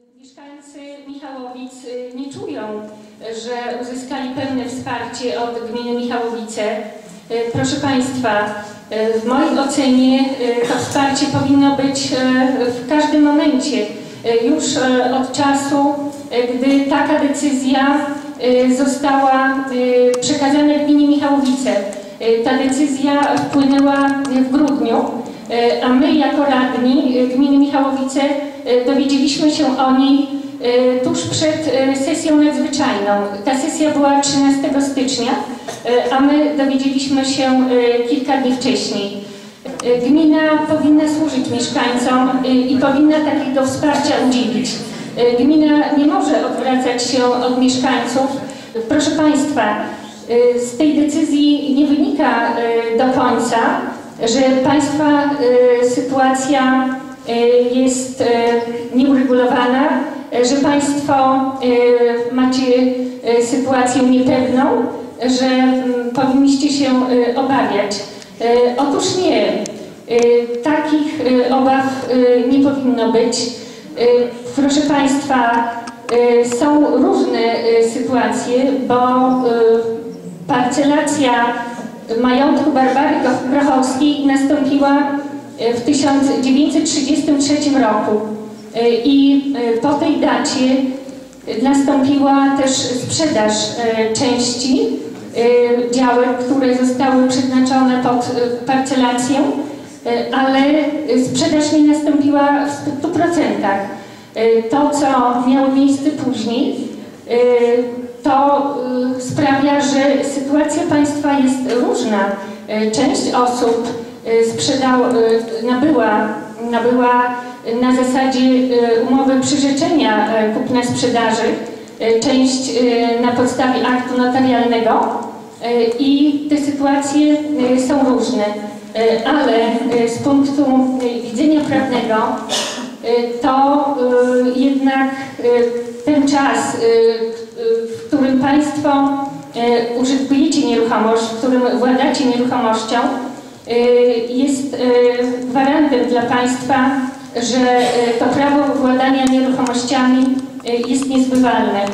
Mieszkańcy Michałowic y, nie czują, że uzyskali pełne wsparcie od gminy Michałowice. Y, Proszę Państwa, y, w mojej ocenie to wsparcie powinno być w każdym momencie, już od czasu, gdy taka decyzja została przekazana gminie Michałowice. Ta decyzja wpłynęła w grudniu, a my jako radni y, gminy Michałowice y, dowiedzieliśmy się o niej tuż przed sesją nadzwyczajną. Ta sesja była 13 stycznia, a my dowiedzieliśmy się kilka dni wcześniej. Gmina powinna służyć mieszkańcom i powinna takiego wsparcia udzielić. Gmina nie może odwracać się od mieszkańców. Proszę Państwa, z tej decyzji nie wynika do końca, że Państwa y, sytuacja y, jest y, nieuregulowana, że Państwo macie sytuację niepewną, że mm, powinniście się obawiać. Otóż nie. Takich obaw nie powinno być. Proszę Państwa, są różne sytuacje, bo y, parcelacja majątku Barbary Grochowskiej nastąpiła y, w 1933 roku Y, i y, po tej dacie nastąpiła też sprzedaż części działek, które zostały przeznaczone pod parcelację, ale sprzedaż nie nastąpiła w 100%. Y, To, co miało miejsce później, to y, sprawia, że sytuacja państwa jest różna. Y, Część osób y, sprzedał, y, nabyła, nabyła na zasadzie umowy przyrzeczenia y, kupna-sprzedaży, y, część na podstawie aktu notarialnego i te sytuacje są różne. Ale z punktu widzenia prawnego to jednak ten czas, w którym Państwo y, użytkujecie nieruchomość, w którym władacie nieruchomością, y, jest y, gwarantem dla Państwa, że to prawo władania nieruchomościami jest niezbywalne.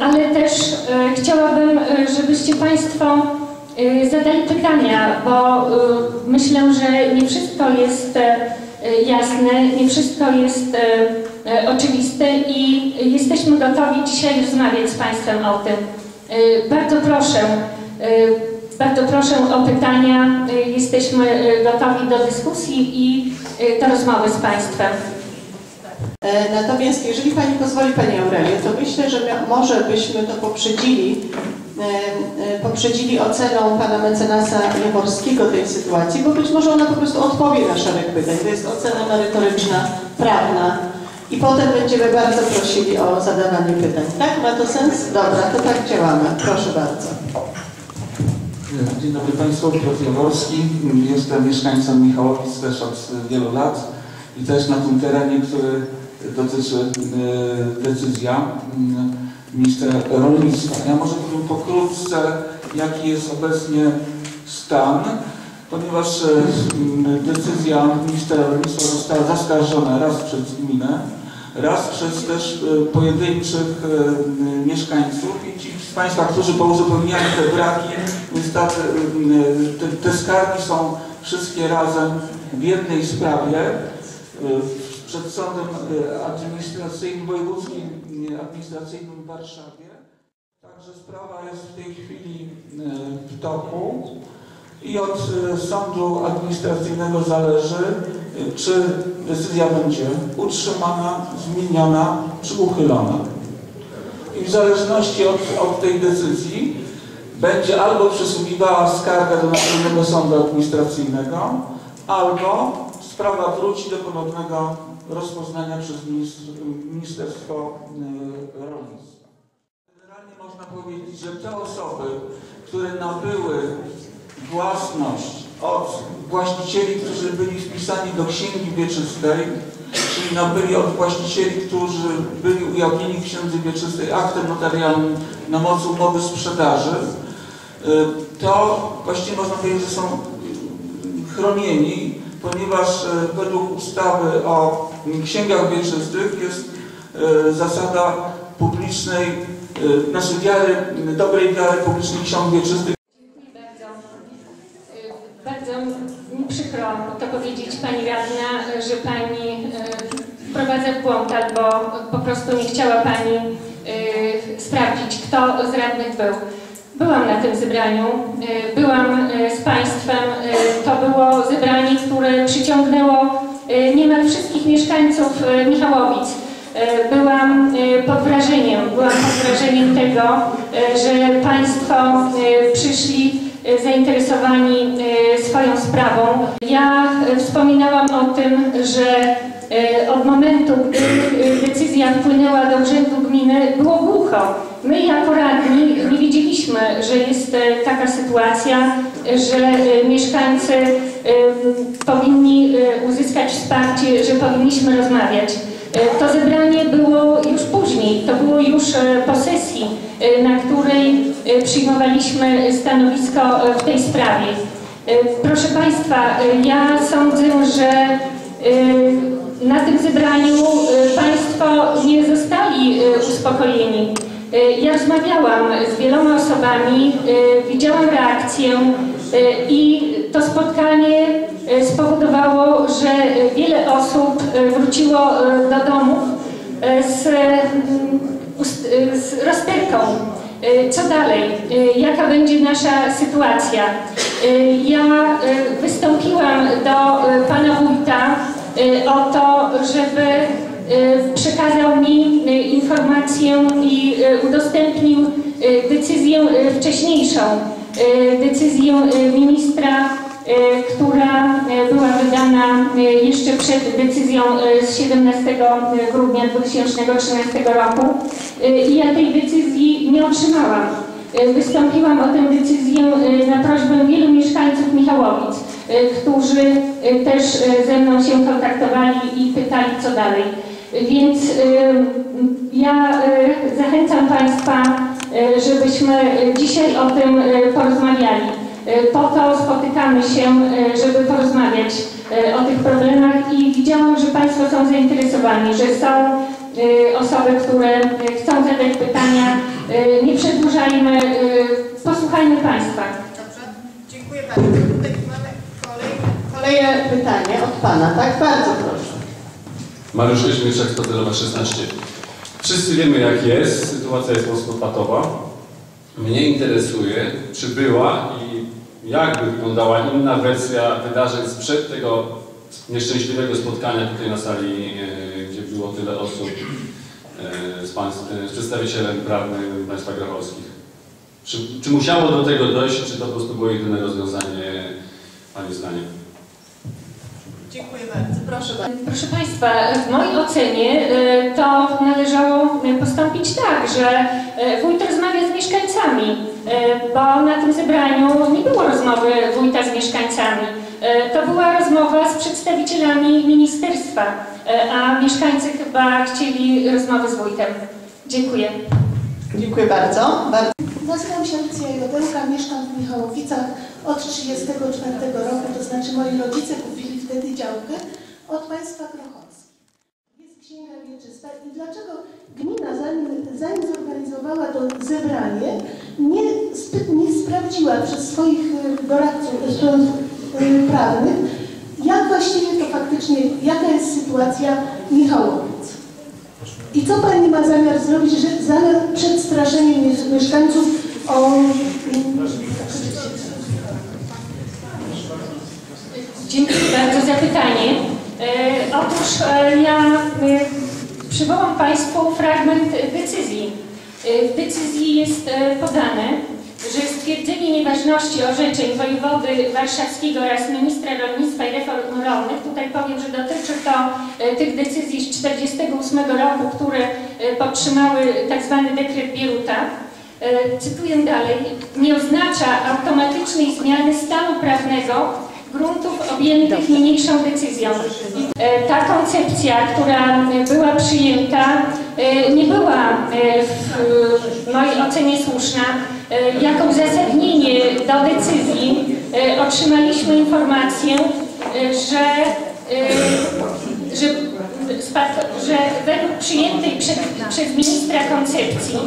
Ale też chciałabym, żebyście Państwo zadali pytania, bo myślę, że nie wszystko jest jasne, nie wszystko jest y, y, oczywiste i jesteśmy gotowi dzisiaj rozmawiać z Państwem o tym. Y, Bardzo proszę, y, bardzo proszę o pytania. Jesteśmy gotowi do dyskusji i do rozmowy z Państwem. E, Natomiast jeżeli Pani pozwoli Pani Aurelio, to myślę, że może byśmy to poprzedzili, e, e, poprzedzili oceną Pana mecenasa Jaworskiego tej sytuacji, bo być może ona po prostu odpowie na szereg pytań. To jest ocena merytoryczna, prawna i potem będziemy bardzo prosili o zadawanie pytań. Tak? Ma to sens? Dobra, to tak działamy. Proszę bardzo. Dzień dobry Państwu, Piotr Jaworski. Jestem mieszkańcem Michałowic też od wielu lat i też na tym terenie, który dotyczy e, decyzja mm, ministra rolnictwa. Ja może powiem pokrótce, jaki jest obecnie stan, ponieważ e, mm, decyzja ministra rolnictwa została zaskarżona raz przez gminę, raz przez też e, pojedynczych e, mieszkańców i ci z Państwa, którzy pouzupełniali te braki, e, te, te skargi są wszystkie razem w jednej sprawie przed Sądem Administracyjnym Wojewódzkim Administracyjnym w Warszawie. Także sprawa jest w tej chwili w toku i od Sądu Administracyjnego zależy, czy decyzja będzie utrzymana, zmieniona czy uchylona. I w zależności od, od tej decyzji będzie albo przysługiwała skarga do Naczelnego Sądu Administracyjnego, albo sprawa wróci do ponownego rozpoznania przez Ministerstwo e, Rolnictwa. Generalnie można powiedzieć, że te osoby, które nabyły własność od właścicieli, którzy byli wpisani do księgi wieczystej, czyli nabyli od właścicieli, którzy byli ujawnieni w księdze wieczystej aktem notarialnym na mocy umowy sprzedaży, y, to właściwie można powiedzieć, że są y, chronieni, ponieważ y, według ustawy o księgach wieczystych jest e, zasada publicznej, naszej wiary, dobrej wiary publicznych ksiąg wieczystych. Dziękuję bardzo. Y, Bardzo mi przykro to powiedzieć Pani Radna, że Pani y, wprowadza w błąd albo po prostu nie chciała Pani y, sprawdzić, kto z radnych był. Byłam na tym zebraniu, y, byłam z Państwem. To było zebranie, które przyciągnęło niemal wszystkich mieszkańców Michałowic. Byłam pod wrażeniem, byłam pod wrażeniem tego, że Państwo przyszli zainteresowani y, swoją sprawą. Ja y, wspominałam o tym, że y, od momentu, gdy y, decyzja wpłynęła do Urzędu Gminy, było głucho. My jako radni nie wiedzieliśmy, że jest y, taka sytuacja, że y, mieszkańcy y, powinni y, uzyskać wsparcie, że powinniśmy rozmawiać. Y, To zebranie było już później, to było już y, po sesji, y, na której y, przyjmowaliśmy stanowisko y, w tej sprawie. Y, Proszę Państwa, y, ja sądzę, że y, na tym zebraniu y, Państwo nie zostali y, uspokojeni. Y, Ja rozmawiałam z wieloma osobami, y, widziałam reakcję y, i to spotkanie y, spowodowało, że y, wiele osób y, wróciło y, do domów y, z, mm, y, z rozterką. Y, Co dalej? Y, Jaka będzie nasza sytuacja? Y, Ja y, wystąpiłam do y, pana wójta y, o to, żeby y, przekazał mi y, informację i y, udostępnił y, decyzję y, wcześniejszą, y, decyzję y, ministra, y, która y, była wydana y, jeszcze przed decyzją y, z 17 grudnia 2013 roku Y, i ja tej decyzji nie otrzymałam. Y, Wystąpiłam o tę decyzję y, na prośbę wielu mieszkańców Michałowic, y, którzy y, też y, ze mną się kontaktowali i pytali, co dalej. Y, Więc y, ja y, zachęcam Państwa, y, żebyśmy y, dzisiaj o tym y, porozmawiali. Y, Po to spotykamy się, y, żeby porozmawiać y, o tych problemach i widziałam, że Państwo są zainteresowani, że są osoby, które chcą zadać pytania. Nie przedłużajmy, posłuchajmy Państwa. Dobrze, dziękuję bardzo. Tutaj mamy kolejne, kolejne pytanie od Pana, tak? Bardzo proszę. Mariusz Spacerowa 16. Wszyscy wiemy jak jest, sytuacja jest mocno patowa. Mnie interesuje, czy była i jak by wyglądała inna wersja wydarzeń sprzed tego nieszczęśliwego spotkania tutaj na sali, e, gdzie było tyle osób e, z, państw, e, z przedstawicielem prawnym państwa grachowskich. Czy, czy musiało do tego dojść, czy to po prostu było jedyne rozwiązanie, Pani zdaniem? Dziękuję bardzo. Proszę bardzo. Proszę Państwa, w mojej ocenie to należało postąpić tak, że wójt rozmawia z mieszkańcami, bo na tym zebraniu nie było rozmowy wójta z mieszkańcami. Y, To była rozmowa z przedstawicielami ministerstwa, y, a mieszkańcy chyba chcieli rozmowy z wójtem. Dziękuję. Dziękuję bardzo. bardzo. Nazywam się Lucja Jodełka, mieszkam w Michałowicach od 1934 roku, to znaczy moi rodzice kupili wtedy działkę od państwa Grochowskich. Jest księga wieczysta i dlaczego gmina zanim, zanim zorganizowała to zebranie, nie, nie sprawdziła przez swoich e, doradców e, stron e, prawnych, jak właściwie to faktycznie, jaka jest sytuacja Michałowic. I co Pani ma zamiar zrobić, że zamiar przed straszeniem mie- mieszkańców o... Dziękuję bardzo za pytanie. E, otóż e, ja przywołam Państwu fragment decyzji. E, w decyzji jest e, podane, że stwierdzenie nieważności orzeczeń wojewody warszawskiego oraz ministra rolnictwa i reform rolnych, tutaj powiem, że dotyczy to e, tych decyzji z 1948 roku, które e, podtrzymały tak zwany dekret Bieruta, Cytuję dalej. Nie oznacza automatycznej zmiany stanu prawnego gruntów objętych niniejszą decyzją. E, Ta koncepcja, która e, była przyjęta, e, nie była w mojej ocenie słuszna. Jako uzasadnienie do decyzji otrzymaliśmy informację, że, że że według przyjętej przed, przez ministra koncepcji,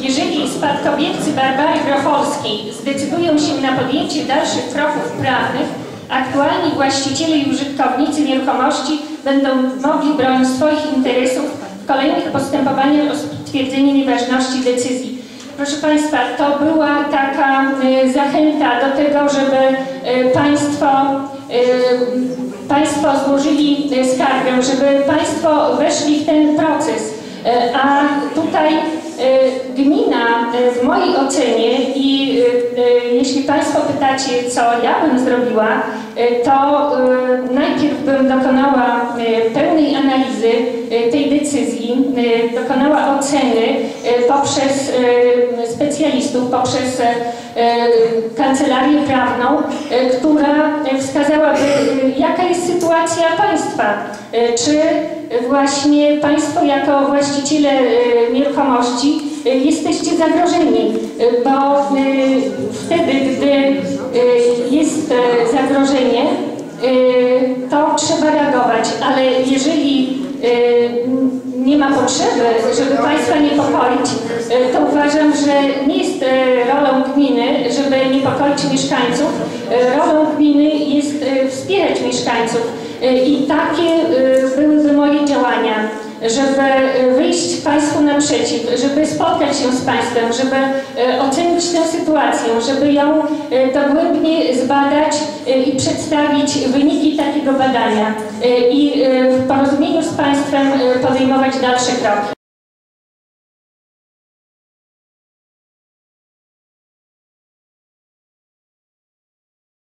jeżeli spadkobiercy Barbary Grocholskiej zdecydują się na podjęcie dalszych kroków prawnych, aktualni właściciele i użytkownicy nieruchomości będą mogli bronić swoich interesów w kolejnych postępowaniach o stwierdzenie nieważności decyzji. Proszę Państwa, to była taka e, zachęta do tego, żeby e, Państwo, e, państwo złożyli skargę, żeby Państwo weszli w ten proces. A tutaj gmina w mojej ocenie i jeśli Państwo pytacie, co ja bym zrobiła, to e, najpierw bym dokonała e, pełnej analizy e, tej decyzji, e, dokonała oceny e, poprzez e, specjalistów, poprzez e, e, kancelarię prawną, e, która e, wskazałaby, e, jaka jest sytuacja państwa. E, Czy właśnie państwo jako właściciele e, nieruchomości e, jesteście zagrożeni, e, bo e, wtedy, gdy jest e, zagrożenie, to trzeba reagować, ale jeżeli nie ma potrzeby, żeby Państwa niepokoić, to uważam, że nie jest e, rolą gminy, żeby niepokoić mieszkańców. E, Rolą gminy jest wspierać mieszkańców. I takie byłyby moje działania, żeby e, wyjść Państwu naprzeciw, żeby spotkać się z Państwem, żeby e, ocenić tę sytuację, żeby ją e, dogłębnie zbadać i przedstawić wyniki takiego badania i w porozumieniu z Państwem podejmować dalsze kroki.